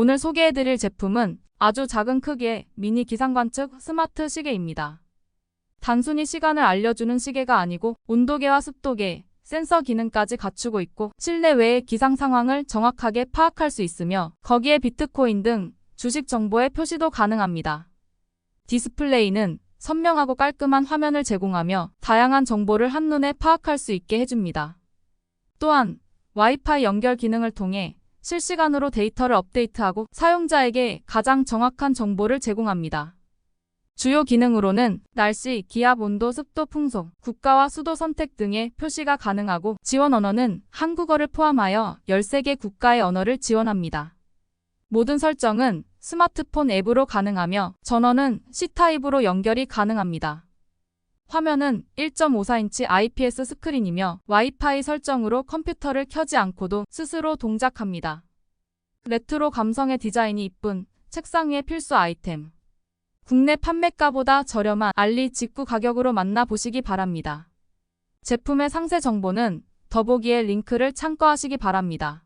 오늘 소개해드릴 제품은 아주 작은 크기의 미니 기상관측 스마트 시계입니다. 단순히 시간을 알려주는 시계가 아니고 온도계와 습도계, 센서 기능까지 갖추고 있고 실내외의 기상 상황을 정확하게 파악할 수 있으며 거기에 비트코인 등 주식 정보의 표시도 가능합니다. 디스플레이는 선명하고 깔끔한 화면을 제공하며 다양한 정보를 한눈에 파악할 수 있게 해줍니다. 또한 와이파이 연결 기능을 통해 실시간으로 데이터를 업데이트하고 사용자에게 가장 정확한 정보를 제공합니다. 주요 기능으로는 날씨, 기압, 온도, 습도, 풍속, 국가와 수도 선택 등의 표시가 가능하고 지원 언어는 한국어를 포함하여 13개 국가의 언어를 지원합니다. 모든 설정은 스마트폰 앱으로 가능하며 전원은 C타입으로 연결이 가능합니다. 화면은 1.54인치 IPS 스크린이며 와이파이 설정으로 컴퓨터를 켜지 않고도 스스로 동작합니다. 레트로 감성의 디자인이 이쁜 책상 위의 필수 아이템. 국내 판매가보다 저렴한 알리 직구 가격으로 만나보시기 바랍니다. 제품의 상세 정보는 더보기에 링크를 참고하시기 바랍니다.